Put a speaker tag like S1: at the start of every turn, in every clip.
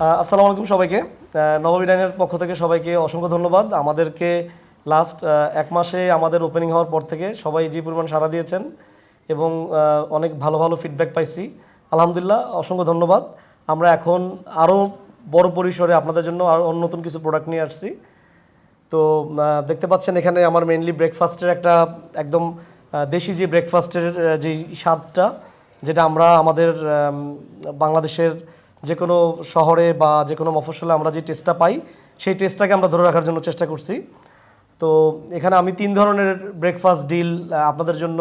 S1: আসসালামু আলাইকুম সবাইকে। নবাবী ডাইনের পক্ষ থেকে সবাইকে অসংখ্য ধন্যবাদ। আমাদেরকে লাস্ট এক মাসে আমাদের ওপেনিং হওয়ার পর থেকে সবাই যে পরিমাণ সাড়া দিয়েছেন এবং অনেক ভালো ভালো ফিডব্যাক পাইছি। আলহামদুলিল্লাহ, অসংখ্য ধন্যবাদ। আমরা এখন আরও বড় পরিসরে আপনাদের জন্য আরও নতুন কিছু প্রোডাক্ট নিয়ে আসছি। তো দেখতে পাচ্ছেন এখানে আমার মেনলি ব্রেকফাস্টের একটা একদম দেশি যে ব্রেকফাস্টের যে স্বাদটা, যেটা আমরা আমাদের বাংলাদেশের যে কোনো শহরে বা যে কোনো মফস্বলে আমরা যে টেস্টটা পাই, সেই টেস্টটাকে আমরা ধরে রাখার জন্য চেষ্টা করছি। তো এখানে আমি তিন ধরনের ব্রেকফাস্ট ডিল আপনাদের জন্য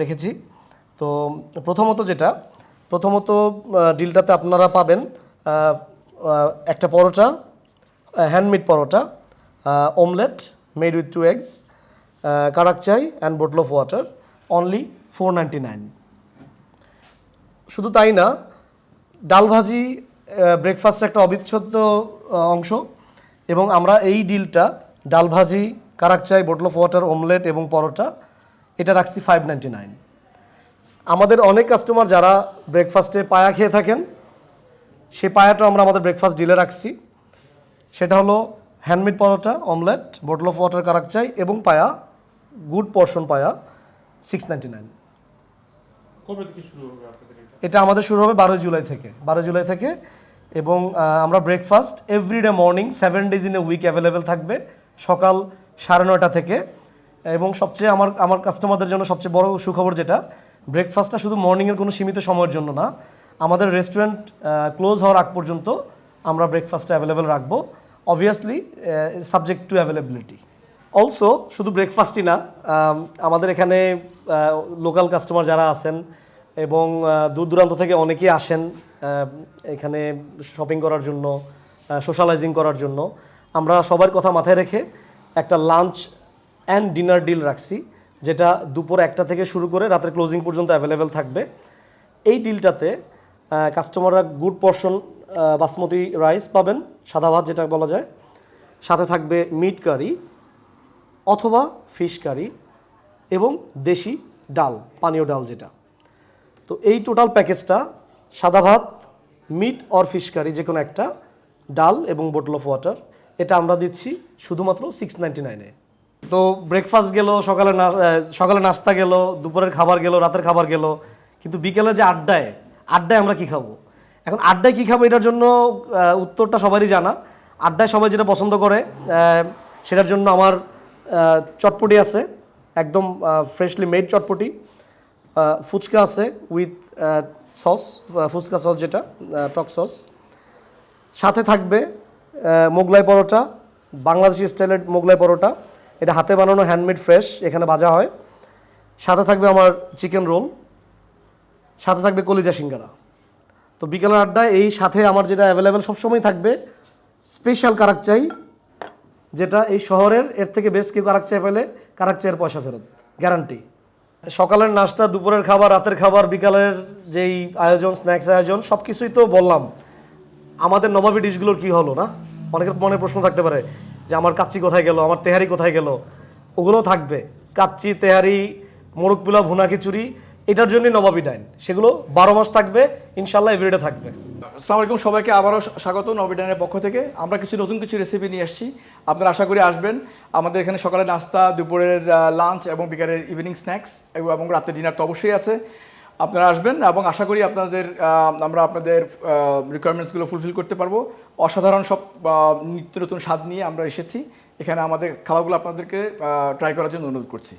S1: রেখেছি। তো প্রথমত যেটা, প্রথমত ডিলটাতে আপনারা পাবেন একটা paratha handmade paratha omelette made with two eggs karak chai and bottle of water only four ninety nine শুধু তাই না ডাল ভাজি ব্রেকফাস্টের একটা অবিচ্ছেদ্য অংশ। এবং আমরা এই ডিলটা ডাল ভাজি কারাক চাই বোটল অফ ওয়াটার অমলেট এবং পরোটা, এটা রাখছি ফাইভ নাইন আমাদের অনেক কাস্টমার যারা ব্রেকফাস্টে পায়া খেয়ে থাকেন সেই পায়াটা আমরা আমাদের ব্রেকফাস্ট ডিলে রাখছি। সেটা হলো handmade paratha omelette bottle of water karak chai এবং paya good portion paya six ninety nine
S2: এটা?
S1: আমাদের শুরু হবে বারোই জুলাই থেকে। বারোই জুলাই থেকে এবং আমরা breakfast everyday morning seven days in a week available থাকবে সকাল সাড়ে নয়টা থেকে। এবং সবচেয়ে আমার আমার কাস্টমারদের জন্য সবচেয়ে বড় সুখবর যেটা ব্রেকফাস্টটা শুধু মর্নিংয়ের কোনো সীমিত সময়ের জন্য না, আমাদের রেস্টুরেন্ট ক্লোজ হওয়ার আগ পর্যন্ত আমরা ব্রেকফাস্টটা অ্যাভেলেবেল রাখব। Obviously subject to availability also শুধু ব্রেকফাস্টই না আমাদের এখানে লোকাল কাস্টমার যারা আছেন এবং দূর দূরান্ত থেকে অনেকেই আসেন এখানে শপিং করার জন্য সোশ্যালাইজিং করার জন্য। আমরা সবার কথা মাথায় রেখে একটা লাঞ্চ অ্যান্ড ডিনার ডিল রাখছি, যেটা দুপুর একটা থেকে শুরু করে রাতের ক্লোজিং পর্যন্ত অ্যাভেলেবেল থাকবে। এই ডিলটাতে কাস্টমাররা গুড পর্শন বাসমতি রাইস পাবেন, সাদা ভাত যেটা বলা যায়। সাথে থাকবে মিট কারি অথবা ফিশ কারি এবং দেশি ডাল, পানীয় ডাল যেটা। তো এই টোটাল প্যাকেজটা সাদা ভাত মিট অর ফিশ কারি যে কোনো একটা, ডাল এবং বোটল অফ ওয়াটার এটা আমরা দিচ্ছি শুধুমাত্র সিক্স নাইনটি নাইনে তো ব্রেকফাস্ট গেল, সকালে সকালে নাস্তা গেল, দুপুরের খাবার গেল, রাতের খাবার গেল, কিন্তু বিকেলে যে আড্ডায় আড্ডায় আমরা কি খাব? এখন আড্ডায় কি খাব এটার জন্য উত্তরটা সবারই জানা। আড্ডায় সবাই যেটা পছন্দ করে সেটার জন্য আমার চটপটি আছে, একদম ফ্রেশলি মেড চটপটি। ফুচকা আছে উইথ সস ফুচকা সস যেটা টক সস সাথে থাকবে মোগলাই পরোটা, বাংলাদেশি স্টাইলের মোগলাই পরোটা। এটা হাতে বানানো হ্যান্ডমেড ফ্রেশ এখানে ভাজা হয়। সাথে থাকবে আমার চিকেন রোল সাথে থাকবে কলিজা সিঙ্গারা। তো বিকেলের আড্ডায় এই সাথে আমার যেটা অ্যাভেলেবেল সবসময় থাকবে স্পেশাল কারাক চাই যেটা এই শহরের, এর থেকে বেশ কেউ কারাক চাই পেলে কারাক চাইয়ের পয়সা ফেরত গ্যারান্টি সকালের নাস্তা, দুপুরের খাবার, রাতের খাবার, বিকালের যেই আয়োজন স্ন্যাক্স আয়োজন সব কিছুই তো বললাম। আমাদের নবাবী ডিশগুলোর কি হলো না? অনেকের মনে প্রশ্ন থাকতে পারে যে আমার কাচ্চি কোথায় গেল, আমার তেহারি কোথায় গেল? ওগুলো থাকবে। কাচ্চি, তেহারি মোরগ পোলাও ভুনা খিচুড়ি এটার জন্যই নবাবী ডাইন। সেগুলো বারো মাস থাকবে ইনশাল্লাহ এভরিডে থাকবে।
S2: আসসালামু আলাইকুম, সবাইকে আবারও স্বাগত নবিডানের পক্ষ থেকে। আমরা কিছু নতুন কিছু রেসিপি নিয়ে আসছি। আপনারা আশা করি আসবেন। আমাদের এখানে সকালে নাস্তা, দুপুরের লাঞ্চ এবং বিকালের ইভিনিং স্ন্যাক্স এবং রাতে ডিনার তো অবশ্যই আছে। আপনারা আসবেন এবং আশা করি আপনাদের আমরা আপনাদের রিকোয়ারমেন্টসগুলো ফুলফিল করতে পারব। অসাধারণ সব নিত্য নতুন স্বাদ নিয়ে আমরা এসেছি। এখানে আমাদের খাবারগুলো আপনাদেরকে ট্রাই করার জন্য অনুরোধ করছি।